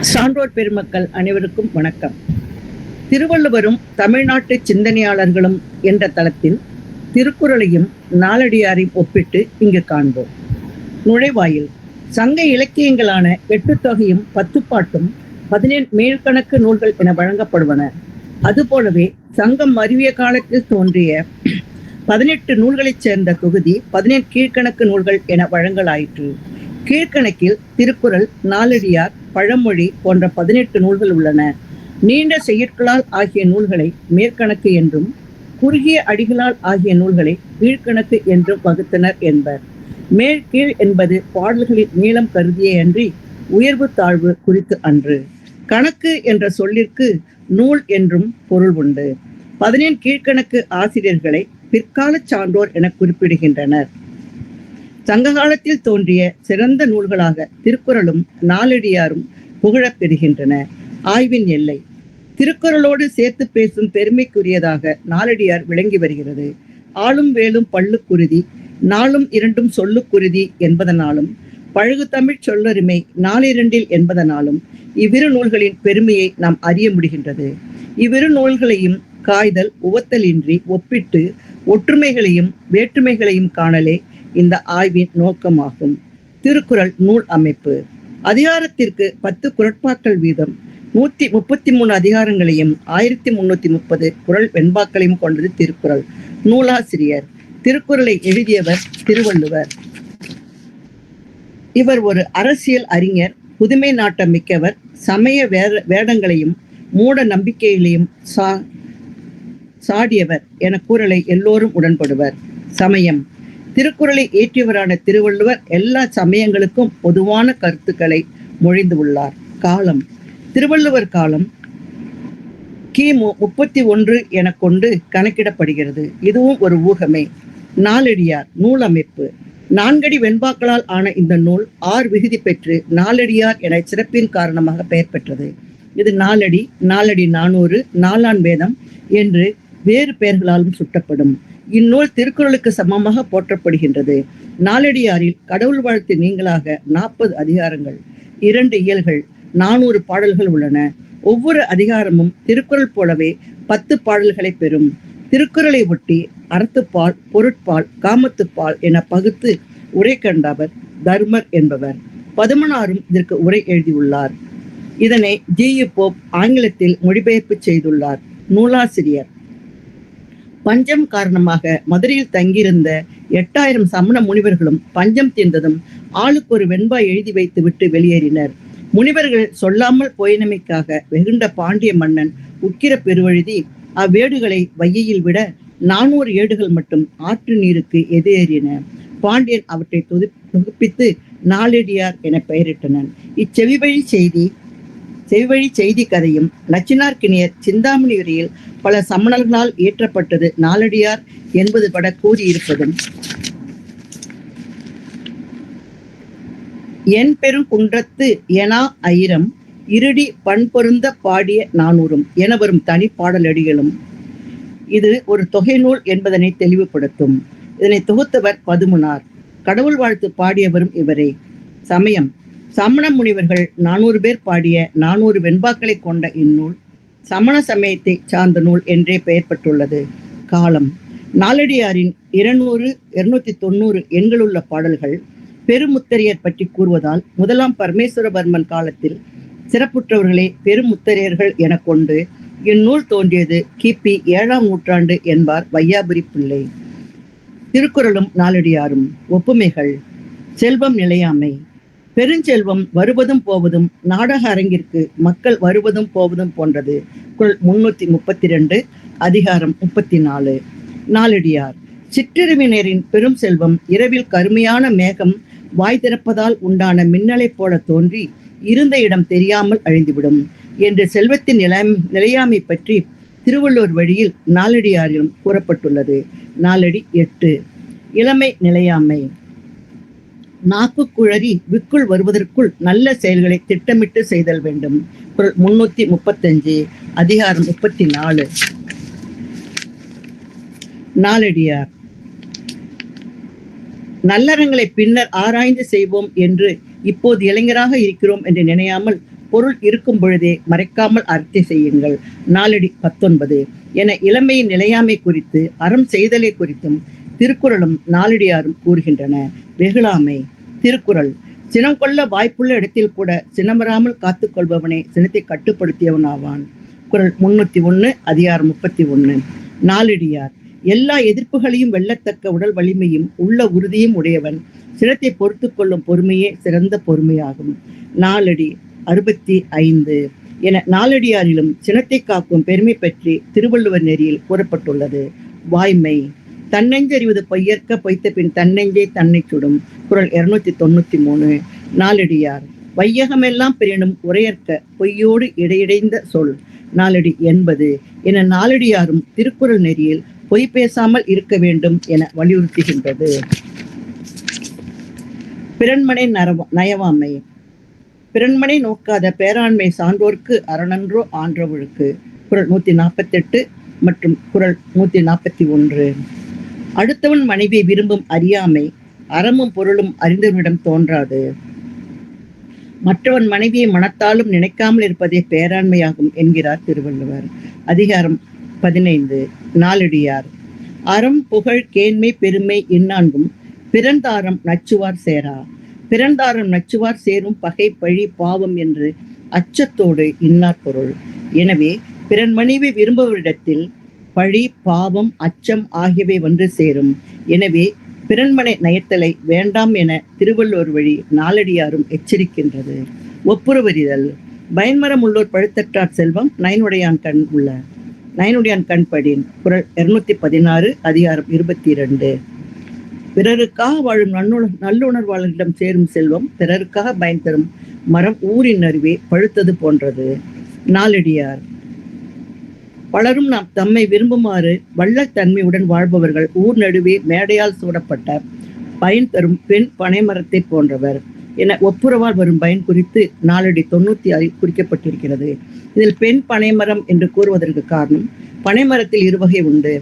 சான்றோர் பெருமக்கள் அனைவருக்கும் வணக்கம். திருவள்ளுவரும் தமிழ்நாட்டு சிந்தனையாளர்களும் என்ற தளத்தில் திருக்குறளையும் நாளடியாரையும் ஒப்பிட்டு இங்கு காண்போம். நுழைவாயில் சங்க இலக்கியங்களான எட்டுத்தொகையும் பத்துப்பாட்டும் பதினேழு மேல்கணக்கு நூல்கள் என வழங்கப்படுவன. அதுபோலவே சங்கம் அறிவிய காலத்தில் தோன்றிய பதினெட்டு நூல்களைச் சேர்ந்த தொகுதி பதினேழு கீழ்கணக்கு நூல்கள் என வழங்கலாயிற்று. கீழ்கணக்கில் திருக்குறள் நாலடியார் பழமொழி போன்ற பதினெட்டு நூல்கள் உள்ளன. நீண்ட செயற்களால் ஆகிய நூல்களை மேற்கணக்கு என்றும் குறுகிய அடிகளால் ஆகிய நூல்களை கீழ்கணக்கு என்றும் வகுத்தனர் என்பர். மேல் கீழ் என்பது பாடல்களின் நீளம் கருதியே அன்றி உயர்வு தாழ்வு குறித்து அன்று. கணக்கு என்ற சொல்லிற்கு நூல் என்றும் பொருள் உண்டு. பதினேழு கீழ்கணக்கு ஆசிரியர்களை பிற்கால சான்றோர் என குறிப்பிடுகின்றனர். சங்க காலத்தில் தோன்றிய சிறந்த நூல்களாக திருக்குறளும் நாளடியாரும் புகழப் பெறுகின்றன ஆய்வின் எல்லை. திருக்குறளோடு சேர்த்து பேசும் பெருமைக்குரியதாக நாலடியார் விளங்கி வருகிறது. ஆளும் வேலும் பள்ளுக்குருதி நாளும் இரண்டும் சொல்லுக்குருதி என்பதனாலும் பழகு தமிழ் சொல்லருமை நாளிரண்டில் என்பதனாலும் இவ்விரு நூல்களின் பெருமையை நாம் அறிய முடிகின்றது. இவ்விரு நூல்களையும் காய்தல் உவத்தலின்றி ஒப்பிட்டு ஒற்றுமைகளையும் வேற்றுமைகளையும் காணலே இந்த ஆய்வின் நோக்கமாகும். திருக்குறள் நூல் அமைப்பு. அதிகாரத்திற்கு பத்து குரட்பாக்கள் வீதம். நூத்தி முப்பத்தி மூணு அதிகாரங்களையும் ஆயிரத்தி முன்னூத்தி முப்பது குரல் வெண்பாக்களையும் கொண்டது திருக்குறள். நூலாசிரியர். திருக்குறளை எழுதியவர் திருவள்ளுவர். இவர் ஒரு அரசியல் அறிஞர் புதுமை நாட்டம் மிக்கவர் சமய வேத வேடங்களையும் மூட நம்பிக்கைகளையும் சா சாடியவர் என கூறலை எல்லோரும் உடன்படுவர். சமயம். திருக்குறளை ஏற்றியவரான திருவள்ளுவர் எல்லா சமயங்களுக்கும் பொதுவான கருத்துக்களை மொழிந்து உள்ளார். காலம். திருவள்ளுவர் காலம் கிமு முப்பத்தி ஒன்று என கொண்டு கணக்கிடப்படுகிறது. இதுவும் ஒரு ஊகமே. நாலடியார் நூல் அமைப்பு நான்கடி வெண்பாக்களால் ஆன இந்த நூல் ஆறு விகுதி பெற்று நாலடியார் என சிறப்பின் காரணமாக பெயர் பெற்றது. இது நாலடி நாலடி நானூறு நாலான் வேதம் என்று வேறு பெயர்களாலும் சுட்டப்படும். இந்நூல் திருக்குறளுக்கு சமமாக போற்றப்படுகின்றது. நாளடியாரில் கடவுள் வாழ்த்து நீங்களாக நாற்பது அதிகாரங்கள் இரண்டு இயல்கள் நானூறு பாடல்கள் உள்ளன. ஒவ்வொரு அதிகாரமும் திருக்குறள் போலவே பத்து பாடல்களை பெறும். திருக்குறளை ஒட்டி அறத்துப்பால் பொருட்பால் காமத்துப்பால் என பகுத்து உரை கண்டவர் தர்மர் என்பவர். பதுமனாரும் இதற்கு உரை எழுதியுள்ளார். இதனை ஜி. யு. போப் ஆங்கிலத்தில் மொழிபெயர்ப்பு செய்துள்ளார். நூலாசிரியர். பஞ்சம் காரணமாக மதுரையில் தங்கியிருந்த எட்டாயிரம் சமண முனிவர்களும் பஞ்சம் தீர்ந்ததும் ஆளுக்கு ஒரு வெண்பாய் எழுதி வைத்து விட்டு வெளியேறினர். முனிவர்கள் சொல்லாமல் போயினமைக்காக வெகுண்ட பாண்டிய மன்னன் உக்கிர பெருவழுதி அவ்வேடுகளை வையையில் விட நானூறு ஏடுகள் மட்டும் ஆற்று நீருக்கு எதிரேறின. பாண்டியன் அவற்றை தொகுப்பித்து நாளடியார் என பெயரிட்டனர். இச்செவிவழி செய்தி செவிவழி செய்தி கதையும் நச்சினார்க்கினியர் சிந்தாமணி உரையில் பல சமணர்களால் இயற்றப்பட்டது நாளடியார் என்பது பட கூறியிருப்பதும். என் பெருங்குன்றத்து எனா ஐரம் இருடி பண்பொருந்த பாடிய நானூறும் என வரும் தனி பாடலடிகளும். இது ஒரு தொகை நூல் என்பதனை தெளிவுபடுத்தும். இதனை தொகுத்தவர் பதுமுனார். கடவுள் வாழ்த்து பாடியவரும் இவரே. சமயம். சமண முனிவர்கள் நானூறு பேர் பாடிய நானூறு வெண்பாக்களை கொண்ட இந்நூல் சமண சமயத்தை சார்ந்த நூல் என்றே பெயர் பெற்றுள்ளது. காலம். நாலடியாரின் இருநூறு இருநூத்தி தொண்ணூறு எண்களுள்ள பாடல்கள் பெருமுத்தரையர் பற்றி கூறுவதால் முதலாம் பரமேஸ்வரவர்மன் காலத்தில் சிறப்புற்றவர்களே பெருமுத்தரையர்கள் என கொண்டு இந்நூல் தோன்றியது கிபி ஏழாம் நூற்றாண்டு என்பார் வையாபுரி பிள்ளை. திருக்குறளும் நாலடியாரும் ஒப்புமைகள். செல்வம் நிலையாமை. பெருஞ்செல்வம் வருவதும் போவதும் நாடக அரங்கிற்கு மக்கள் வருவதும் போவதும் போன்றது. குரல் முன்னூத்தி முப்பத்தி ரெண்டு அதிகாரம் முப்பத்தி நாலு நாலடியார் சிற்றிரவினரின் பெரும் செல்வம் இரவில் கருமையான மேகம் வாய் திறப்பதால் உண்டான மின்னலைப் போல தோன்றி இருந்த இடம் தெரியாமல் அழிந்துவிடும் என்று செல்வத்தின் நிலை நிலையாமை பற்றி திருவள்ளூர் வழியில் நாலடியாரிலும் கூறப்பட்டுள்ளது. நாலடி எட்டு. இளமை நிலையாமை. நாக்கு குழறி விக்குள் வருவதற்குள் நல்ல செயல்களை திட்டமிட்டு செய்தல் வேண்டும். முன்னூத்தி முப்பத்தஞ்சு அதிகாரம் முப்பத்தி நாலு நாளடியார். நல்லறங்களை பின்னர் ஆராய்ந்து செய்வோம் என்று இப்போது இளைஞராக இருக்கிறோம் என்று நினையாமல் பொருள் இருக்கும் பொழுதே மறைக்காமல் அர்த்தம் செய்யுங்கள். நாளடி பத்தொன்பது. என இளமையின் நிலையாமை குறித்து அறம் செய்தலை குறித்தும் திருக்குறளும் நாளடியாரும் கூறுகின்றன. வெகுளாமை திருக்குறள். சினம் கொள்ள வாய்ப்புள்ள இடத்தில் கூட சினமராமல் காத்துக்கொள்பவனே சினத்தை கட்டுப்படுத்தியவன் ஆவான் குறள் முன்னூத்தி ஒன்று அதிகாரம் முப்பத்தி ஒன்று நாலடியார். எல்லா எதிர்ப்புகளையும் வெல்லத்தக்க உடல் வலிமையும் உள்ள உறுதியும் உடையவன். சினத்தை பொறுத்து கொள்ளும் பொறுமையே சிறந்த பொறுமையாகும். நாலடி அறுபத்தி ஐந்து என நாலடியாரிலும் சினத்தை காக்கும் பெருமை பற்றி திருவள்ளுவர் நெறியில் கூறப்பட்டுள்ளது. வாய்மை. தன்னெஞ்சறிவது பொய்யற்க பொய்த்த பின் தன்னெஞ்சே தன்னை சுடும். குரல் இருநூத்தி தொண்ணூத்தி மூணு நாலடியார். வையகமெல்லாம் பெரினும் உரையற்க பொய்யோடு இடையிடைந்த சொல். நாலடி என்பது என நாலடியாரும் திருக்குறள் நெறியில் பொய் பேசாமல் இருக்க வேண்டும் என வலியுறுத்துகின்றது. பிறன்மனை நரவ நயவாமை. பிறன்மனை நோக்காத பேராண்மை சான்றோர்க்கு அரணன்றோ ஆன்றவழுக்கு. குரல் நூத்தி நாற்பத்தெட்டு மற்றும் குரல் நூத்தி நாற்பத்தி ஒன்று. அடுத்தவன் மனைவியை விரும்பும் அறியாமை அறமும் பொருளும் அறிந்தவனிடம் தோன்றாது. மற்றவன் மனைவியை மனத்தாலும் நினைக்காமல் இருப்பதே பேராண்மையாகும் என்கிறார் திருவள்ளுவர். அதிகாரம் பதினைந்து நாளடியார் அறம் புகழ் கேண்மை பெருமை இந்நான்கும் பிறந்தாரம் நச்சுவார் சேரா. பிறந்தாரம் நச்சுவார் சேரும் பகை பழி பாவம் என்று அச்சத்தோடு இன்னார் பொருள். எனவே பிறன் மனைவி விரும்புவரிடத்தில் பழி பாவம் அச்சம் ஆகியவை வந்து சேரும். எனவே பிறன்மனை நயத்தலை வேண்டாம் என திருவள்ளுவர் வழி நாலடியாரும் எச்சரிக்கின்றது. ஒப்புரவறிதல். பயன்மரம் உள்ளோர் பழுத்தற்றார் செல்வம் நயனுடையான் கண் உள்ள. நயனுடையான் கண் படின் குரல் இருநூத்தி பதினாறு அதிகாரம் இருபத்தி இரண்டு பிறருக்காக வாழும் நன்னுண நல்லுணர்வாளர்களிடம் சேரும் செல்வம் பிறருக்காக பயன் தரும் மரம் ஊரின் அருவே பழுத்தது போன்றது. நாலடியார் பலரும் நாம் தம்மை விரும்புமாறு வள்ளத்தன்மையுடன் வாழ்பவர்கள் ஊர் நடுவே மேடையால் சூடப்பட்ட பயன் தரும் பெண் பனைமரத்தை போன்றவர். என ஒப்புரவால் வரும் பயன் குறித்து நாளடி தொண்ணூத்தி ஐ குறிக்கப்பட்டிருக்கிறது. இதில் பெண் பனைமரம் என்று கூறுவதற்கு காரணம் பனைமரத்தில் இருவகை உண்டு.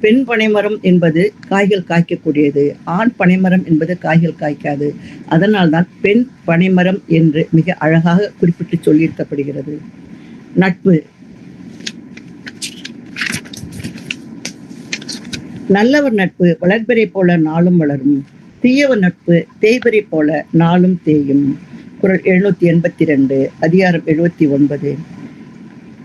பெண் பனைமரம் என்பது காய்கள் காய்க்கக்கூடியது ஆண் பனைமரம் என்பது காய்கள் காய்க்காது. அதனால்தான் பெண் பனைமரம் என்று மிக அழகாக குறிப்பிட்டு சொல்லியிருக்கப்படுகிறது. நட்பு நல்லவர் நட்பு வளர்பறை போல நாளும் வளரும். தீயவர் நட்பு தேய்பெறை போல நாளும் தேயும். குரல் எழுநூத்தி எண்பத்தி ரெண்டு அதிகாரம் எழுபத்தி ஒன்பது.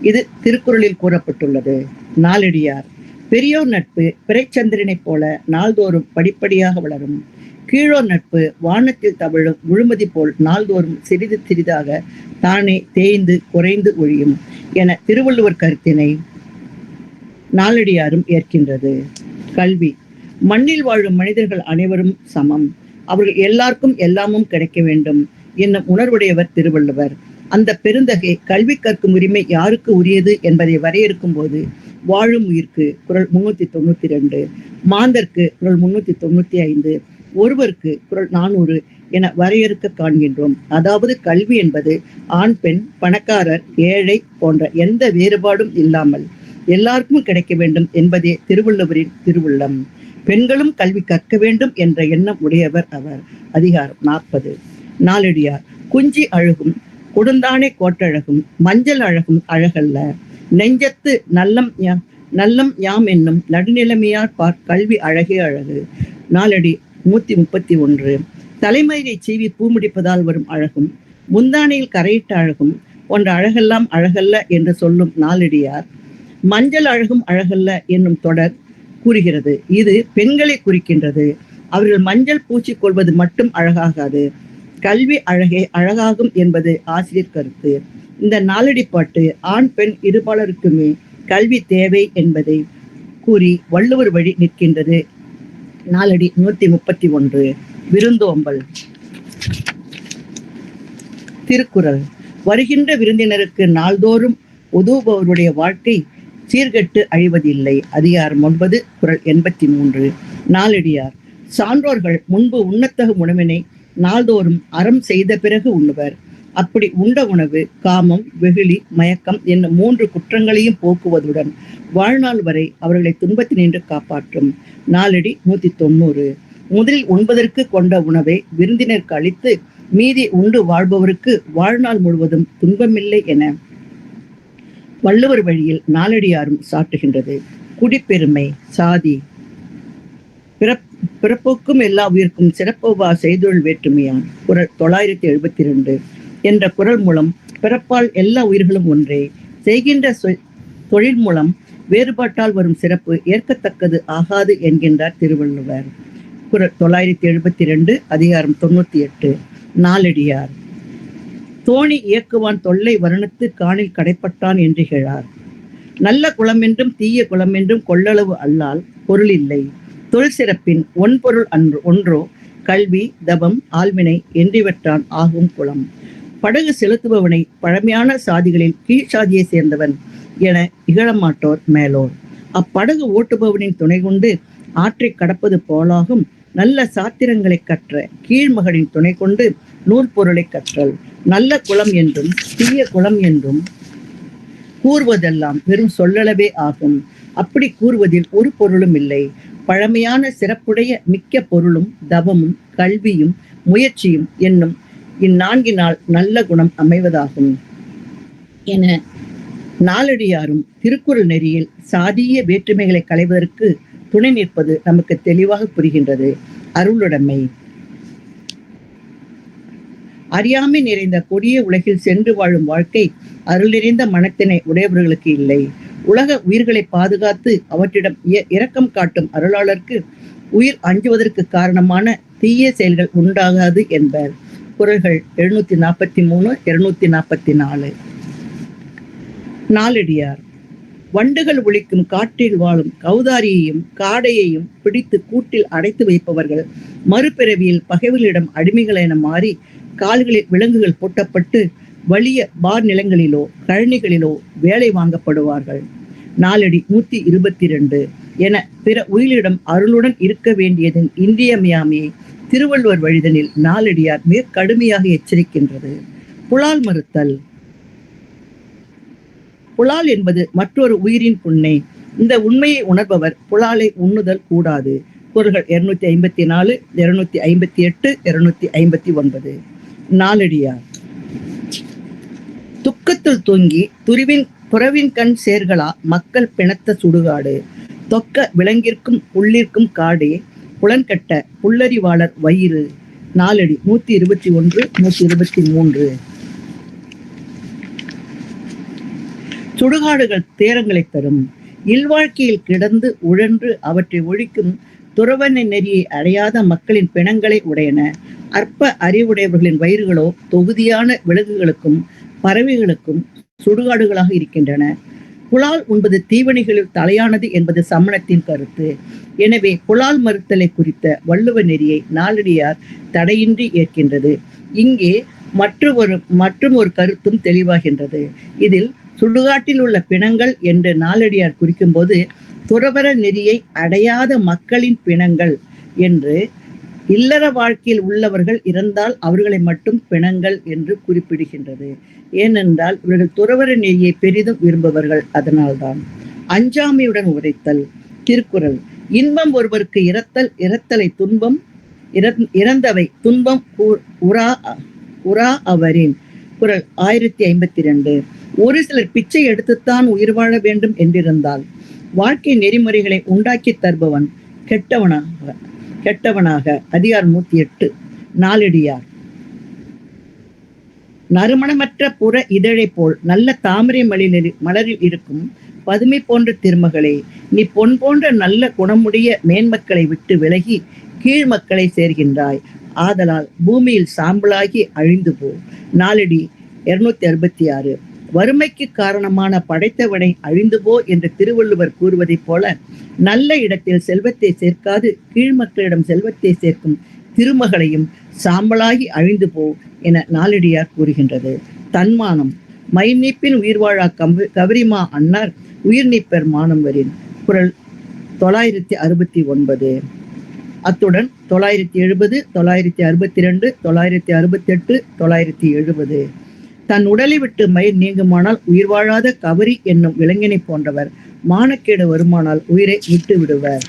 இது திருக்குறளில் கூறப்பட்டுள்ளது. நாளடியார். பெரியோர் நட்பு பிறைச்சந்திரனைப் போல நாள்தோறும் படிப்படியாக வளரும். கீழோர் நட்பு வானத்தில் தவழும் முழுமதி போல் நாள்தோறும் சிறிது சிறிதாக தானே தேய்ந்து குறைந்து ஒழியும் என திருவள்ளுவர் கருத்தினை நாளடியாரும் ஏற்கின்றது. கல்வி. மண்ணில் வாழும் மனிதர்கள் அனைவரும் சமம். அவர்கள் எல்லாருக்கும் எல்லாமும் கிடைக்க வேண்டும் என்னும் உணர்வுடையவர் திருவள்ளுவர். அந்த பெருந்தகை கல்வி கற்கும் உரிமை யாருக்கு உரியது என்பதை வரையறுக்கும் போது வாழும் உயிர்க்கு குரல் முன்னூத்தி தொண்ணூத்தி ரெண்டு மாந்தர்க்கு குரல் முன்னூத்தி தொண்ணூத்தி ஐந்து ஒருவருக்கு குரல் நானூறு என வரையறுக்க காண்கின்றோம். அதாவது கல்வி என்பது ஆண் பெண் பணக்காரர் ஏழை போன்ற எந்த வேறுபாடும் இல்லாமல் எல்லாருக்கும் கிடைக்க வேண்டும் என்பதே திருவள்ளுவரின் திருவுள்ளம். பெண்களும் கல்வி கற்க வேண்டும் என்ற எண்ணம் உடையவர் அவர். அதிகாரம் நாற்பது. நாலடியார் குஞ்சி அழகும் கொடுந்தானே கோட்டழகும் மஞ்சள் அழகும் அழகல்ல. நெஞ்சத்து நல்லம் நல்லம் யாம் என்னும் நடுநிலைமையார் பார் கல்வி அழகே அழகு. நாலடி நூத்தி முப்பத்தி ஒன்று. தலைமயிரை சீவி பூ முடிப்பதால் வரும் அழகும் முந்தானையில் கரையிட்ட அழகும் போன்ற அழகெல்லாம் அழகல்ல என்று சொல்லும் நாலடியார் மஞ்சள் அழகும் அழகல்ல என்னும் தொடர் கூறுகிறது. இது பெண்களை குறிக்கின்றது. அவர்கள் மஞ்சள் பூச்சி கொள்வது மட்டும் அழகாகாது. கல்வி அழகே அழகாகும் என்பது ஆசிரியர் கருத்து. இந்த நாலடி பாட்டு ஆண் பெண் இருபாலருக்குமே கல்வி தேவை என்பதை கூறி வள்ளுவர் வழி நிற்கின்றது. நாளடி நூத்தி முப்பத்தி ஒன்று. விருந்தோம்பல். திருக்குறள். வருகின்ற விருந்தினருக்கு நாள்தோறும் உதவுபவருடைய வாழ்க்கை சீர்கெட்டு அழிவதில்லை. அதிகாரம் ஒன்பது குரல் எண்பத்தி மூன்று நாலடியார் சான்றோர்கள் முன்பு உண்ணத்தகு உணவினை நாள்தோறும் அறம் செய்த பிறகு உண்ணுவர். அப்படி உண்ட உணவு காமம் வெகுளி மயக்கம் என்னும் மூன்று குற்றங்களையும் போக்குவதுடன் வாழ்நாள் வரை அவர்களை துன்பத்தினின்று காப்பாற்றும். நாளடி நூத்தி தொண்ணூறு முதலில் உண்பதற்கு கொண்ட உணவை விருந்தினருக்கு அளித்து மீதி உண்டு வாழ்பவருக்கு வாழ்நாள் முழுவதும் துன்பமில்லை என வள்ளுவர் வழியில் நாலடியாரும் சாட்டுகின்றது. குடிப்பெருமை சாதி பிறப் பிறப்போக்கும் எல்லா உயிர்க்கும் சிறப்போவா செய்தொழில் வேற்றுமையான் குரல் தொள்ளாயிரத்தி எழுபத்தி ரெண்டு என்ற குரல் மூலம் பிறப்பால் எல்லா உயிர்களும் ஒன்றே. செய்கின்ற சொ- தொழில் மூலம் வேறுபாட்டால் வரும் சிறப்பு ஏற்கத்தக்கது ஆகாது என்கின்றார் திருவள்ளுவர். குரல் தொள்ளாயிரத்தி எழுபத்தி ரெண்டு அதிகாரம் தொண்ணூத்தி எட்டு நாலடியார். தோணி இயக்குவான் தொல்லை வருணத்து காணில் கடைப்பட்டான் என்று கேளார். நல்ல குளமென்றும் தீய குளமென்றும் கொள்ளளவு அல்லால் பொருள் இல்லை தொழில் சிறப்பின் ஒன்பொருள் அன்று ஒன்றோ கல்வி தவம் ஆழ்வினை என்றிவற்றான் ஆகும் குளம். படகு செலுத்துபவனை பழமையான சாதிகளில் கீழ் சாதியை சேர்ந்தவன் என இகழமாட்டோர் மேலோர். அப்படகு ஓட்டுபவனின் துணை கொண்டு ஆற்றை கடப்பது போலாகும். நல்ல சாத்திரங்களை கற்ற கீழ்மகளின் துணை கொண்டு நூல் பொருளை கற்றல். நல்ல குளம் என்றும் தீய குளம் என்றும் கூறுவதெல்லாம் வெறும் சொல்லளவே ஆகும். அப்படி கூறுவதில் ஒரு பொருளும் இல்லை. பழமையான சிறப்புடைய மிக்க பொருளும் தவமும் கல்வியும் முயற்சியும் என்னும் இந்நான்கினால் நல்ல குணம் அமைவதாகும். என நாளடியாரும் திருக்குறள் நெறியில் சாதிய வேற்றுமைகளை களைவதற்கு துணை நிற்பது நமக்கு தெளிவாக புரிகின்றது. அருளுடைமை. அறியாமை நிறைந்த கொடிய உலகில் சென்று வாழும் வாழ்க்கை அருள் நிறைந்த மனத்தினை உடையவர்களுக்கு இல்லை. உலக உயிர்களை பாதுகாத்து அவற்றிடம் இரக்கம் காட்டும் அருளாளருக்கு உயிர் அஞ்சுவதற்கு காரணமான தீய செயல்கள் உண்டாகாது என்பர். குரல்கள் எழுநூத்தி நாற்பத்தி மூணு இருநூத்தி நாற்பத்தி நாலு. நாலடியார் வண்டுகள் ஒழிக்கும் காட்டில் வாழும் கௌதாரியையும் காடையையும் பிடித்து கூட்டில் அடைத்து வைப்பவர்கள் மறுபிறவியில் பகைவர்களிடம் அடிமைகள் என மாறி கால்களில் விலங்குகள் பூட்டப்பட்டு வலிய பார் நிலங்களிலோ கழனிகளிலோ வேலை வாங்கப்படுவார்கள். நாலடி நூத்தி இருபத்தி ரெண்டு என பிற உயிரிடம் அருளுடன் இருக்க வேண்டியதன் இன்றியமையாமையை திருவள்ளுவர் வழிதனில் நாலடியார் மிக கடுமையாக எச்சரிக்கின்றது. புலால் மறுத்தல். புலால் என்பது மற்றொரு உயிரின் புண்ணை. இந்த உண்மையை உணர்பவர் புலாலை உண்ணுதல் கூடாது. குரல்கள் இருநூத்தி ஐம்பத்தி நாலு இருநூத்தி ஐம்பத்தி எட்டு இருநூத்தி ஐம்பத்தி ஒன்பது. நாளடியார் துக்கத்தில் தூங்கி துருவின் புறவின் கண் சேர்களா மக்கள் பிணத்த சுடுகாடு. தொக்க விலங்கிற்கும் உள்ளிற்கும் காடே. புலன்கட்ட புல்லறிவாளர் வயிறு. நாலடி நூத்தி இருபத்தி ஒன்று நூத்தி இருபத்தி மூன்று. சுடுகாடுகள் தேரங்களை தரும். இல்வாழ்க்கையில் கிடந்து உழன்று அவற்றை ஒழிக்கும் துறவனை நெறியை அடையாத மக்களின் பிணங்களை உடையன. அற்ப அறிவுடையவர்களின் வயிறுகளோ தொகுதியான விலங்குகளுக்கும் பறவைகளுக்கும் சுடுகாடுகளாக இருக்கின்றன. புலால் உண்பது தீவணிகளில் தலையானது என்பது சமணத்தின் கருத்து. எனவே புலால் மறுத்தலை குறித்த வள்ளுவ நெறியை நாளடியார் தடையின்றி ஏற்கின்றது. இங்கே மற்றொரு மற்றும் ஒரு கருத்தும் தெளிவாகின்றது. இதில் சுடுகாட்டில் உள்ள பிணங்கள் என்று நாளடியார் குறிக்கும்போது துறவர நெறியை அடையாத மக்களின் பிணங்கள் என்று இல்லற வாழ்க்கையில் உள்ளவர்கள் இறந்தால் அவர்களை மட்டும் பிணங்கள் என்று குறிப்பிடுகின்றது. ஏனென்றால் இவர்கள் துறவர நெறியை பெரிதும் விரும்புபவர்கள் அதனால்தான் அஞ்சாமையுடன் உரைத்தல் திருக்குறள் இன்பம் ஒருவருக்கு இரத்தல் இரத்தலை துன்பம் இறந்- இறந்தவை துன்பம் உரா உரா அவரின் குரல் ஆயிரத்தி ஐம்பத்தி ரெண்டு. ஒரு சிலர் பிச்சை எடுத்துத்தான் உயிர் வாழ வேண்டும் என்றிருந்தால் வாழ்க்கை நெறிமுறைகளை உண்டாக்கி தருபவன் கெட்டவனாக கெட்டவனாக அதிகார் நூத்தி எட்டு நாலடியார் நறுமணமற்ற புற இதழை போல் நல்ல தாமரை மலரில் மலரில் இருக்கும் பதுமை போன்ற திருமகளே நீ பொன் போன்ற நல்ல குணமுடைய மேன்மக்களை விட்டு விலகி கீழ் மக்களை சேர்கின்றாய். ஆதலால் பூமியில் சாம்பலாகி அழிந்து போ. நாலடி இருநூத்தி அறுபத்தி ஆறு. வறுமைக்கு காரணமான படைத்தவனை அழிந்து போ என்று திருவள்ளுவர் கூறுவதைப் போல நல்ல இடத்தில் செல்வத்தை சேர்க்காது கீழ் மக்களிடம் செல்வத்தை சேர்க்கும் திருமகளையும் சாம்பலாகி அழிந்து போ என நாளடியார் கூறுகின்றது. தன்மானம். மை நீப்பின் உயிர் வாழா கம்பு கவரிமா அன்னார் உயிர் நீப்பர் மானம் வரின் குரல் தொள்ளாயிரத்தி அறுபத்தி ஒன்பது. அத்துடன் தொள்ளாயிரத்தி எழுபது தொள்ளாயிரத்தி அறுபத்தி ரெண்டு தொள்ளாயிரத்தி அறுபத்தி எட்டு தொள்ளாயிரத்தி எழுபது. தன் உடலை விட்டு மயிர் நீங்குமானால் உயிர் வாழாத கவரி என்னும் இளைஞனை போன்றவர். மானக்கேடு வருமானால் உயிரை விட்டு விடுவர்.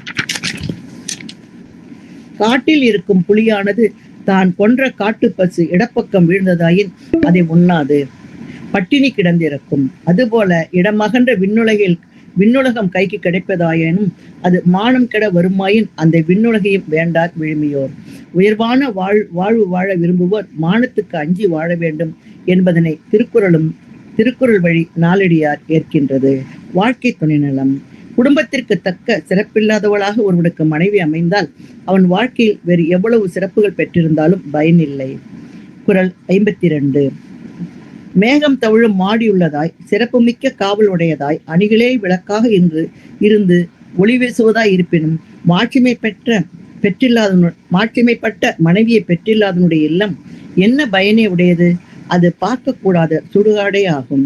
காட்டில் இருக்கும் புலியானது தான் கொன்ற காட்டுப்பசு இடப்பக்கம் வீழ்ந்ததாயின் அதை உண்ணாது. பட்டினி கிடந்திருக்கும். அதுபோல இடமகன்ற விண்ணுலகில் விண்ணுலகம் கைக்கு கிடைப்பதாயினும் அது மானம் கெட வருமாயின் அந்த விண்ணுலகையும் வேண்டார் விழுமியோர். உயர்வான வாழ் வாழ்வு வாழ விரும்புவோர் மானத்துக்கு அஞ்சி வாழ வேண்டும் என்பதனை திருக்குறளும் திருக்குறள் வழி நாளடியார் ஏற்கின்றது. வாழ்க்கை துணைநலம். குடும்பத்திற்கு தக்க சிறப்பில்லாதவளாக ஒருவனுக்கு மனைவி அமைந்தால் அவன் வாழ்க்கையில் வேறு எவ்வளவு சிறப்புகள் பெற்றிருந்தாலும் பயனில்லை. குறள் ஐம்பத்தி ரெண்டு மேகம் தவிழும் மாடியுள்ளதாய் சிறப்புமிக்க காவல் உடையதாய் அணிகளே விளக்காக இன்று இருந்து ஒளி வீசுவதாய் இருப்பினும் மாட்சிமை பெற்ற பெற்றில்லாதனு மாட்சிமைப்பட்ட மனைவியை பெற்றில்லாதனுடைய இல்லம் என்ன பயனே உடையது? அது பார்க்கக்கூடாத சுடுகாடே ஆகும்.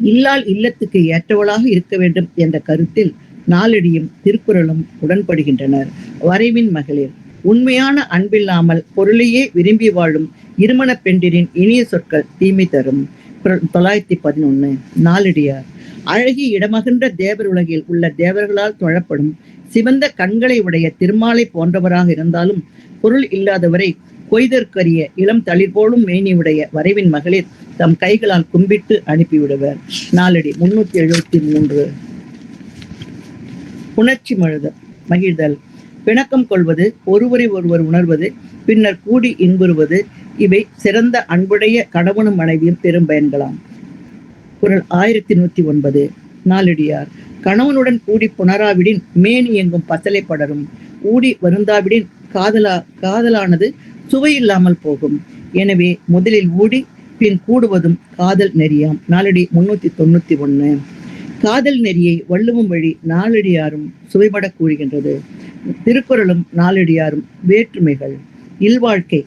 இல்லால் இல்லத்துக்கு ஏற்றவளாக இருக்க வேண்டும் என்ற கருத்தில் நாளடியும் திருக்குறளும் உடன்படுகின்றனர். வரைவின் மகளிர் உண்மையான அன்பில்லாமல் பொருளையே விரும்பி வாழும் இருமண பெண்டிரின் இனிய சொற்கள் தீமை தரும். தொள்ளாயிரத்தி பதினொன்னு நாளடியார். அழகி இடமகின்ற தேவர் உலகில் உள்ள தேவர்களால் தொழப்படும் சிவந்த கண்களை உடைய திருமாலை போன்றவராக இருந்தாலும் பொருள் இல்லாதவரை கொய்தற்கரிய இளம் தளிர் போலும் மேனியுடைய வரைவின் மகளிர் தம் கைகளால் கும்பிட்டு அனுப்பிவிடுவர். நாளடி முன்னூத்தி எழுபத்தி மூன்று. உணர்ச்சி மழுத மகிழ்தல். பிணக்கம் கொள்வது ஒருவரை ஒருவர் உணர்வது பின்னர் கூடி இன்புறுவது இவை சிறந்த அன்புடைய கணவனும் மனைவியும் பெரும் பயன்களாம். குரல் ஆயிரத்தி நூத்தி ஒன்பது. நாளடியார். கணவனுடன் கூடி புணராவிடின் மேனி எங்கும் பசலை படரும். ஊடி வருந்தாவிடின் காதலா காதலானது சுவையில்லாமல் போகும். எனவே முதலில் ஊடி பின் கூடுவதும் காதல் நெறியாம். நாளடி முன்னூத்தி தொண்ணூத்தி ஒண்ணு காதல் நெறியை வள்ளுவம் வழி நாளடியாரும் சுவைபட கூறுகின்றது. திருக்குறளும் நாளடியாரும் வேற்றுமைகள். இல்வாழ்க்கை.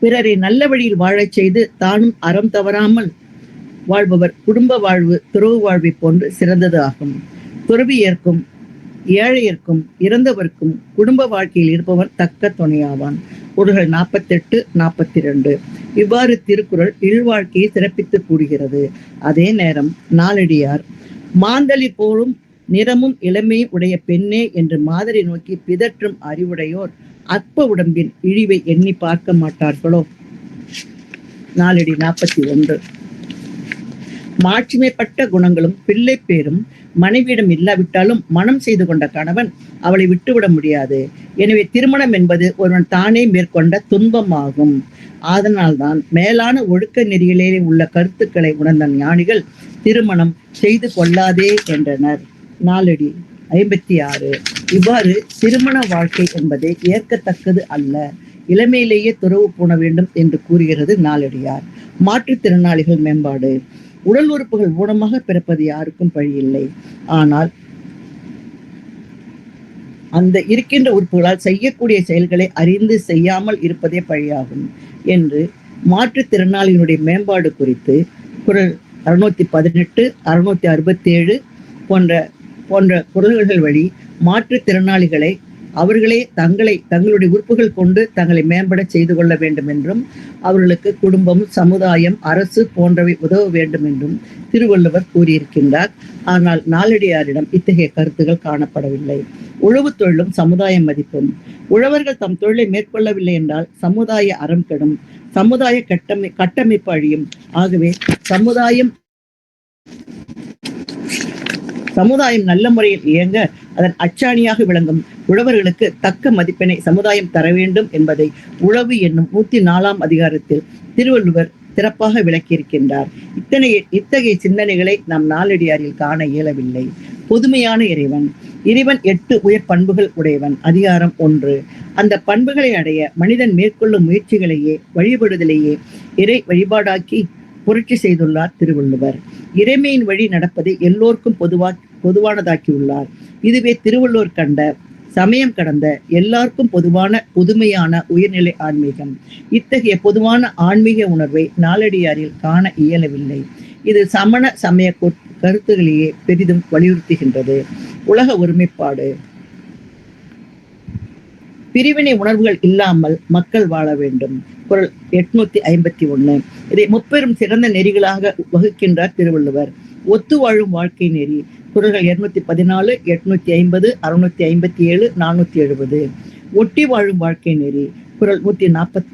பிறரை நல்ல வழியில் வாழச் செய்து தானும் அறம் தவறாமல் வாழ்பவர் குடும்ப வாழ்வு துறவு வாழ்வை போன்று சிறந்தது ஆகும். துறவியர்க்கும் ஏழையர்க்கும் இறந்தவர்க்கும் குடும்ப வாழ்க்கையில் இருப்பவன் தக்க துணையாவான். குறள்கள் நாற்பத்தெட்டு நாற்பத்தி ரெண்டு இவ்வாறு திருக்குறள் இல்வாழ்க்கையை சிறப்பித்து கூறுகிறது. அதே நேரம் நாளடியார் மாந்தளி போலும் நிறமும் இளமையும் உடைய பெண்ணே என்று மாதிரி நோக்கி பிதற்றும் அறிவுடையோர் அற்ப உடம்பின் இழிவை எண்ணி பார்க்க மாட்டார்களோ? நாளடி நாற்பத்தி ஒன்று. மாட்சிமைப்பட்ட குணங்களும் பிள்ளை பேரும் மனைவியிடம் இல்லாவிட்டாலும் மனம் செய்து கொண்ட கணவன் அவளை விட்டுவிட முடியாது. எனவே திருமணம் என்பது ஒருவன் தானே மேற்கொண்ட துன்பமாகும். அதனால்தான் மேலான ஒழுக்க நெறியிலே உள்ள கருத்துக்களை உணர்ந்த ஞானிகள் திருமணம் செய்து கொள்ளாதே என்றனர். நாலடி ஐம்பத்தி ஆறு இவ்வாறு திருமண வாழ்க்கை என்பதை ஏற்கத்தக்கது அல்ல. இளமையிலேயே துறவு போன வேண்டும் என்று கூறுகிறது நாளடியார். மாற்றுத்திறனாளிகள் மேம்பாடு. உடல் உறுப்புகள் ஊனமாக பிறப்பது யாருக்கும் பழியில்லை. ஆனால் அந்த இருக்கின்ற உறுப்புகளால் செய்யக்கூடிய செயல்களை அறிந்து செய்யாமல் இருப்பதே பழியாகும் என்று மாற்றுத்திறனாளியினுடைய மேம்பாடு குறித்து குரல் அறுநூத்தி பதினெட்டு அறுநூத்தி அறுபத்தி ஏழு போன்ற போன்ற குரல்கள் வழி மாற்றுத்திறனாளிகளை அவர்களே தங்களை தங்களுடைய உறுப்புகள் கொண்டு தங்களை மேம்பட செய்து கொள்ள வேண்டும் என்றும் அவர்களுக்கு குடும்பம் சமுதாயம் அரசு போன்றவை உதவ வேண்டும் என்றும் திருவள்ளுவர் கூறியிருக்கின்றார். ஆனால் நாளடியாரிடம் இத்தகைய கருத்துகள் காணப்படவில்லை. உழவு தொழிலும் சமுதாய மதிப்பும். உழவர்கள் தம் தொழிலை மேற்கொள்ளவில்லை என்றால் சமுதாய அறம் கெடும். சமுதாய கட்டமை கட்டமைப்பு அழியும். ஆகவே சமுதாயம் சமுதாயம் நல்ல முறையில் இயங்க அதன் அச்சாணியாக விளங்கும் உழவர்களுக்கு தக்க மதிப்பினை சமுதாயம் தர வேண்டும் என்பதை உழவு என்னும் நூத்தி நாலாம் அதிகாரத்தில் திருவள்ளுவர் சிறப்பாக விளக்கியிருக்கின்றார். இத்தனை இத்தகைய சிந்தனைகளை நாம் நாளடியாரில் காண இயலவில்லை. பொதுமையான இறைவன் இறைவன் எட்டு உயர் பண்புகள் உடையவன் அதிகாரம் ஒன்று. அந்த பண்புகளை அடைய மனிதன் மேற்கொள்ளும் முயற்சிகளையே வழிபடுதலையே இறை வழிபாடாக்கி புரட்சி செய்துள்ளார் திருவள்ளுவர். இறைமையின் வழி நடப்பதை எல்லோருக்கும் பொதுவா பொதுவானதாக்கியுள்ளார். இதுவே திருவள்ளுவர் கண்ட சமயம் கடந்த எல்லாருக்கும் பொதுவான புதுமையான உயர்நிலை ஆன்மீகம். இத்தகைய பொதுவான ஆன்மீக உணர்வை நாளடியாரில் காண இயலவில்லை. இது சமண சமய கருத்துகளையே பெரிதும் வலியுறுத்துகின்றது. உலக ஒருமைப்பாடு. பிரிவினை உணர்வுகள் இல்லாமல் மக்கள் வாழ வேண்டும். குரல் எட்நூத்தி ஐம்பத்தி ஒண்ணு. இதை முப்பெரும் சிறந்த நெறிகளாக வகுக்கின்றார் திருவள்ளுவர். ஒத்து வாழும் வாழ்க்கை நெறி. குரல்கள் இருநூத்தி பதினாலு எட்நூத்தி ஐம்பது அறுநூத்தி ஐம்பத்தி ஏழு நானூத்தி எழுபது. ஒட்டி வாழும் வாழ்க்கை நெறி. குரல் நூத்தி நாற்பத்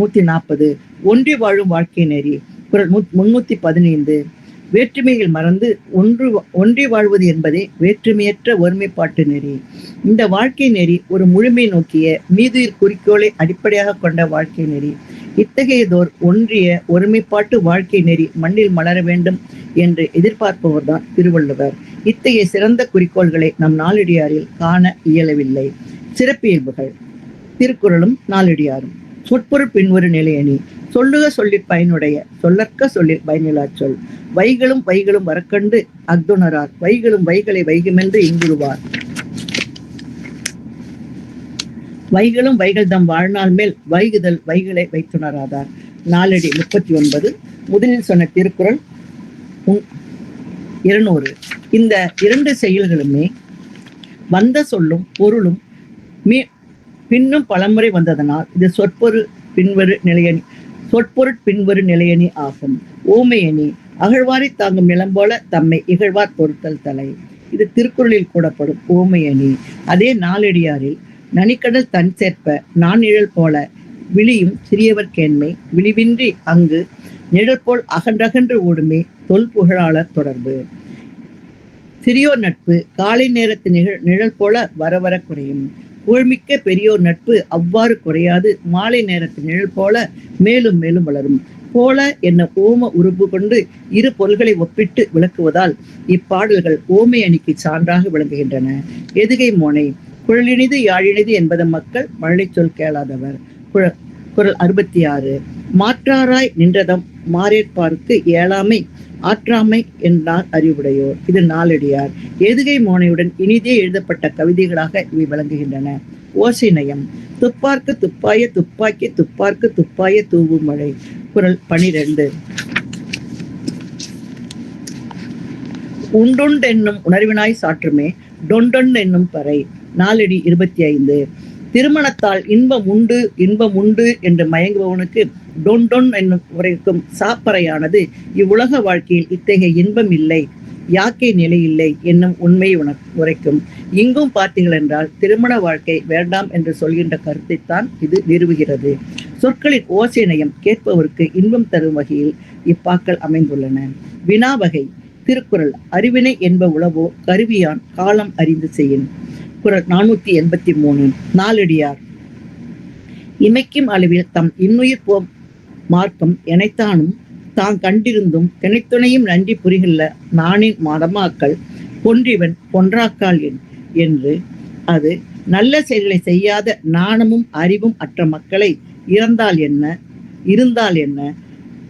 நூத்தி நாற்பது. ஒன்றி வாழும் வாழ்க்கை நெறி. குரல் முன்னூத்தி பதினைந்து. வேற்றுமையில் மறந்து ஒன்று ஒன்றி வாழ்வது என்பதே வேற்றுமையற்ற ஒருமைப்பாட்டு நெறி. இந்த வாழ்க்கை நெறி ஒரு முழுமை நோக்கிய மீதுயிர் குறிக்கோளை அடிப்படையாக கொண்ட வாழ்க்கை நெறி. இத்தகையதோர் ஒன்றிய ஒருமைப்பாட்டு வாழ்க்கை நெறி மண்ணில் மலர வேண்டும் என்று எதிர்பார்ப்பவர்தான் திருவள்ளுவர். இத்தகைய சிறந்த குறிக்கோள்களை நம் நாளடியாரில் காண இயலவில்லை. சிறப்பியல்புகள். திருக்குறளும் நாளடியாரும். சொற்பொருள் பின்வரும் நிலையணி. சொல்லுக சொல்லிற் பயனுடைய சொல்லற்க சொல்லிற் பயனிலா சொல். வைகளும் வைகளும் வரக்கண்டு அக்துணரார் வைகளும் வைகளை வைகுமென்று இங்குருவார். வைகளும் வைகள் தம் வாழ்நாள் மேல் வைகுதல் வைகளை வைத்துணராதார். நாலடி முப்பத்தி ஒன்பது முதலில் சொன்ன திருக்குறள் உம், இருநூறு. இந்த இரண்டு செயல்களுமே வந்த சொல்லும் பொருளும் மீ பின்னும் பலமுறை வந்ததனால் இது சொற்பொரு பின்வரு நிலைய சொற்பொருட் பின்வரும் நிலையணி ஆகும். ஓமையணி அகழ்வாரை தாங்கும் நிலம் போல தம்மை இகழ்வார் பொருத்தல் தலை. இது திருக்குறளில் கூடப்படும் ஓமையணி. அதே நாளடியாரில் நனிக்கடல் தன் சேர்ப்ப நான் நிழல் போல விழியும் சிறியவர் கேண்மை விழிவின்றி அங்கு நிழல் போல் அகன்றகன்று ஓடுமே தொல் புகழாளர் தொடர்பு. சிறியோர் நட்பு காலை நேரத்து நிகழ் நிழல் போல வர வர குறையும். புகழ்மிக்க பெரியோர் நட்பு அவ்வாறு குறையாது. மாலை நேரத்து நிழல் போல மேலும் மேலும் வளரும். போல என்ன ஓம உருவு கொண்டு இரு பொருள்களை ஒப்பிட்டு விளக்குவதால் இப்பாடல்கள் ஓமை அணிக்கு சான்றாக விளங்குகின்றன. எதுகை மோனை குழலினிது யாழினிது என்பது மக்கள் மழலை சொல் கேளாதவர். குழ- குரல் அறுபத்தி ஆறு. மாற்றாராய் நின்றதம் மாறேற்பாருக்கு ஏழாமை ஆற்றாமை என்றார் அறிவுடையோர். இது நாளடியார். எதுகை மோனையுடன் இனிதே எழுதப்பட்ட கவிதைகளாக இவை விளங்குகின்றன. ஓசை நயம். துப்பார்க்கு துப்பாய துப்பாக்கி துப்பார்க்கு துப்பாய தூவும் மழை. குரல் பனிரெண்டு. உண்டுண்டென்னும் உணர்வினாய் சாற்றுமே டொண்டொன் என்னும் பறை. நாலடி இருபத்தி ஐந்து. திருமணத்தால் இன்பம் உண்டு இன்பம் உண்டு என்று மயங்குபவனுக்கு டொண்டொன் என்னும் உரைக்கும் சாப்பறையானது இவ்வுலக வாழ்க்கையில் இத்தகைய இன்பம் இல்லை யாக்கை நிலை இல்லை என்னும் உண்மையை உணர் உரைக்கும். இங்கும் பார்த்தீர்கள் என்றால் திருமண வாழ்க்கை வேண்டாம் என்று சொல்கின்ற கருத்தைத்தான் இது நிறுவுகிறது. சொற்களின் ஓசைநயம் கேட்பவருக்கு இன்பம் தரும் வகையில் இப்பாக்கள் அமைந்துள்ளன. வினா வகை திருக்குறள் அறிவினை என்ப உளவோ கருவியான் காலம் அறிந்து செய்யின். குறள் நானூத்தி எண்பத்தி மூணு நாலடியார். இமைக்கும் அளவில் தம் இன்னுயிர் மார்க்கம் எனைத்தானும் தான் கண்டிருந்தும் தினைத்துணையும் நன்றி புரிகல்ல நானின் மடமாக்கள் கொன்றிவன் பொன்றாக்கால் என் என்று. அது நல்ல செயல்களை செய்யாத நாணமும் அறிவும் அற்ற மக்களை இறந்தால் என்ன? இருந்தால் என்ன?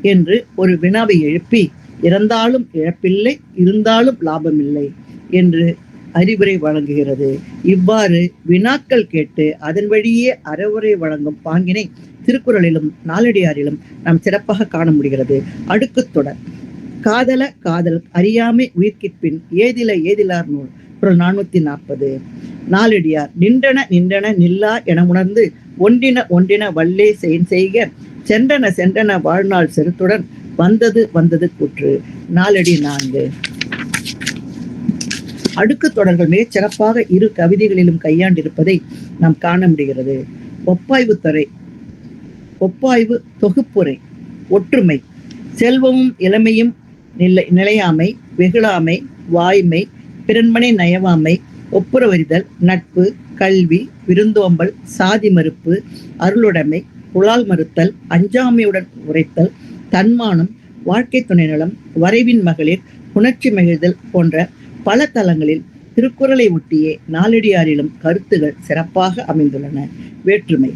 என்று ஒரு வினாவை எழுப்பி இறந்தாலும் இழப்பில்லை இருந்தாலும் லாபமில்லை என்று அறிவுரை வழங்குகிறது. இவ்வாறு வினாக்கள் கேட்டு அதன் வழியே அறவுரை வழங்கும் பாங்கினை திருக்குறளிலும் நாலடியாரிலும் நாம் சிறப்பாக காண முடிகிறது. அடுக்கு தொடர். காதல காதல் அறியாமை உயிர்க்கிற்பின் ஏதில ஏதிலார் நூல் குரல் நானூத்தி நாற்பது நாலடியார் நின்றன நின்றன நில்லா என உணர்ந்து ஒன்றின ஒன்றின வல்லே செயின் செய்க சென்றன சென்றன வாழ்நாள் செருத்துடன் வந்தது வந்தது கூற்று. நாலடி நான்கு. அடுக்கு தொடர்கள் மிகச் சிறப்பாக இரு கவிதைகளிலும் கையாண்டிருப்பதை நாம் காண முடிகிறது. ஒப்பாய்வு துறை ஒப்பாய்வு தொகுப்புரை ஒற்றுமை செல்வமும் இளமையும் நிலை நிலையாமை வெகுளாமை வாய்மை பிறன்மனை நயவாமை ஒப்புரவறிதல் நட்பு கல்வி விருந்தோம்பல் சாதி மறுப்பு அருளுடைமை புலால் மறுத்தல் அஞ்சாமையுடன் உரைத்தல் தன்மானம் வாழ்க்கை துணைநலம் வரைவின் மகளிர் உணர்ச்சி மகிழ்தல் போன்ற பல தலங்களில் திருக்குறளை ஒட்டியே நாளடியாரிலும் கருத்துகள் சிறப்பாக அமைந்துள்ளன. வேற்றுமை.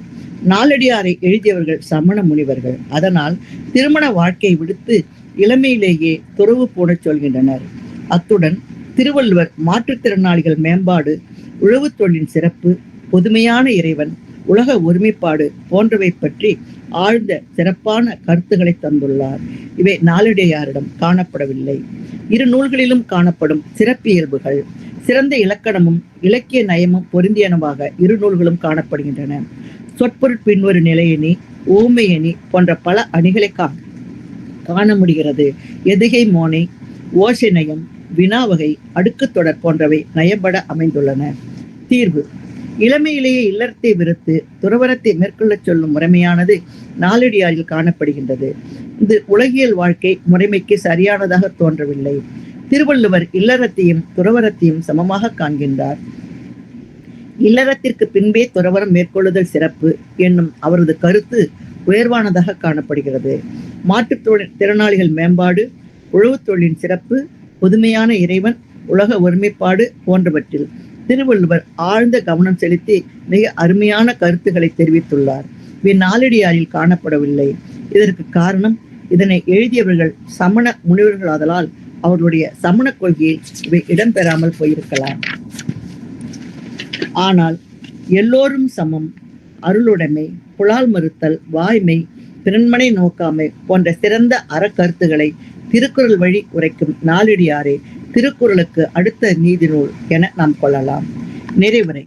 நாலடியாரை எழுதியவர்கள் சமண முனிவர்கள். அதனால் திருமண வாழ்க்கையை விடுத்து இளமையிலேயே துறவு போடச் சொல்கின்றனர். அத்துடன் திருவள்ளுவர் மாற்றுத்திறனாளிகள் மேம்பாடு உழவு தொழிலின் சிறப்பு பொதுமையான இறைவன் உலக ஒருமைப்பாடு போன்றவை பற்றி ஆழ்ந்த சிறப்பான கருத்துக்களை தந்துள்ளார். இவை நாளடியாரிடம் காணப்படவில்லை. இரு நூல்களிலும் காணப்படும் சிறப்பியல்புகள் சிறந்த இலக்கணமும் இலக்கிய நயமும் பொருந்தியனவாக இரு நூல்களும் காணப்படுகின்றன. சொற்பொருட்பின்வரு நிலையணி ஓமையணி போன்ற பல அணிகளை காண முடிகிறது எதுகை மோனை ஓசை வினாவகை அடுக்குத் தொடர் போன்றவை நயம்பட அமைந்துள்ளன. தீர்வு. இளமையிலேயே இல்லறத்தை விருத்து துறவரத்தை மேற்கொள்ளச் சொல்லும் முறைமையானது நாளடியாரில் காணப்படுகின்றது. இது உலகியல் வாழ்க்கை முறைமைக்கு சரியானதாக தோன்றவில்லை. திருவள்ளுவர் இல்லறத்தையும் துறவரத்தையும் சமமாக காண்கின்றார். இல்லறத்திற்கு பின்பே துறவரம் மேற்கொள்ளுதல் சிறப்பு என்னும் அவரது கருத்து உயர்வானதாக காணப்படுகிறது. மாற்றுத் திறனாளிகள் மேம்பாடு உழவுத் தொழிலின் சிறப்பு புதுமையான இறைவன் உலக ஒருமைப்பாடு போன்றவற்றில் திருவள்ளுவர் ஆழ்ந்த கவனம் செலுத்தி மிக அருமையான கருத்துக்களை தெரிவித்துள்ளார். இந்நாளடியாரில் காணப்படவில்லை. இதற்கு காரணம் இதனை எழுதியவர்கள் சமண முனிவர்களாதலால் அவர்களுடைய சமண கொள்கையில் இவை இடம்பெறாமல் போயிருக்கலாம். ஆனால் எல்லோரும் சமம். அருளுடைமை புலால் மறுத்தல் வாய்மை பிறன்மனை நோக்காமை போன்ற சிறந்த அறக்கருத்துக்களை திருக்குறள் வழி உரைக்கும் நாளடியாரே திருக்குறளுக்கு அடுத்த நீதி நூல் என நாம் கொள்ளலாம். நிறைவுரை.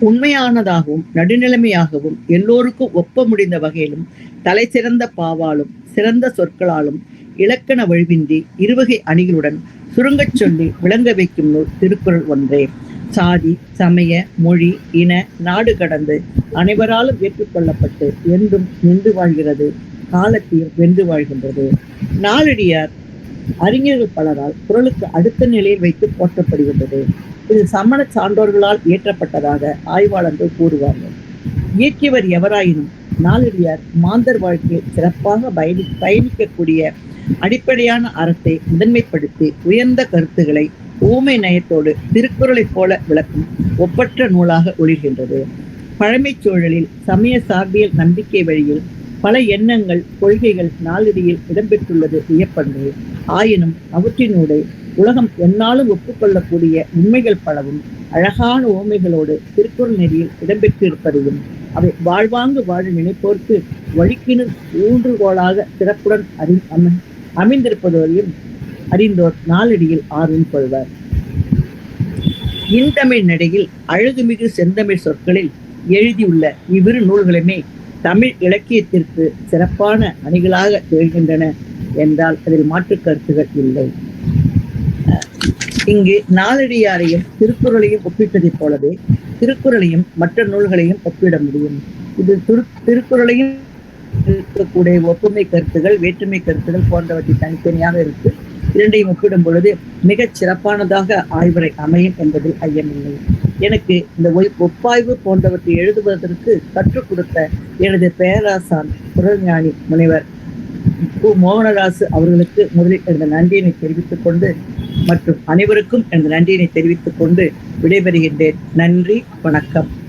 உண்மையானதாகவும் நடுநிலைமையாகவும் எல்லோருக்கும் ஒப்ப முடிந்த வகையிலும் தலை சிறந்த பாவாலும் சிறந்த சொற்களாலும் இலக்கண வழிவின்றி இருவகை அணிகளுடன் சுருங்கச் சொல்லி விளங்க வைக்கும் நூல் திருக்குறள் ஒன்றே. சாதி சமய மொழி இன நாடு கடந்து அனைவராலும் ஏற்றுக்கொள்ளப்பட்டு என்றும் நின்று வாழ்கிறது காலத்தையும் வென்று வாழ்கின்றது. நாளடியார் அறிஞர்கள் பலரால் குரலுக்கு அடுத்த நிலையில் வைத்து போற்றப்படுகின்றது. இது சமண சான்றோர்களால் இயற்றப்பட்டதாக ஆய்வாளர்கள் கூறுவார்கள். இயக்கியவர் எவராயினும் நாளடியார் மாந்தர் வாழ்க்கையில் சிறப்பாக பயணி பயணிக்கக்கூடிய அடிப்படையான அறத்தை முதன்மைப்படுத்தி உயர்ந்த கருத்துக்களை ஊமை நயத்தோடு திருக்குறளைப் போல விளக்கும் ஒப்பற்ற நூலாக ஒளிர்கின்றது. பழமைச் சூழலில் சமய சார்பியல் நம்பிக்கை வழியில் பல எண்ணங்கள் கொள்கைகள் நாளடியில் இடம்பெற்றுள்ளது வியப்பன்று. ஆயினும் அவற்றினூடே உலகம் என்னாலும் ஒப்புக்கொள்ளக்கூடிய உண்மைகள் பலவும் அழகான ஓமைகளோடு திருக்குறள் நெறியில் இடம்பெற்றிருப்பதையும் அவை வாழ்வாங்கு வாழ நினைப்போர்க்கு வழிக்கினு ஊன்றுகோலாக சிறப்புடன் அறி அமைந்திருப்பதோடையும் அறிந்தோர் நாளடியில் ஆர்வம் கொள்வர். இன்தமிழ் நடையில் அழகுமிகு செந்தமிழ் சொற்களில் எழுதியுள்ள இவ்விரு நூல்களுமே தமிழ் இலக்கியத்திற்கு சிறப்பான அணிகளாக திகழ்கின்றன என்றால் அதில் மாற்று கருத்துகள் இல்லை. அஹ் இங்கு நாலடியாரையும் திருக்குறளையும் ஒப்பிட்டதைப் போலவே திருக்குறளையும் மற்ற நூல்களையும் ஒப்பிட முடியும். இது திரு திருக்குறளையும் இருக்கக்கூடிய ஒப்புமை கருத்துகள் வேற்றுமை கருத்துகள் போன்றவற்றை தனித்தனியாக இருக்கு. இரண்டையும் ஒப்பிடும் பொழுது மிகச் சிறப்பானதாக ஆய்வரை அமையும் என்பதில் ஐயமில்லை. எனக்கு இந்த ஒப்பாய்வு போன்றவற்றை எழுதுவதற்கு கற்றுக் கொடுத்த எனது பேராசான் குரல்ஞானி முனைவர் கு. மோகனராசு அவர்களுக்கு முதலில் எனது நன்றியினை தெரிவித்துக் கொண்டு மற்றும் அனைவருக்கும் எனது நன்றியினை தெரிவித்துக் கொண்டு விடைபெறுகின்றேன். நன்றி வணக்கம்.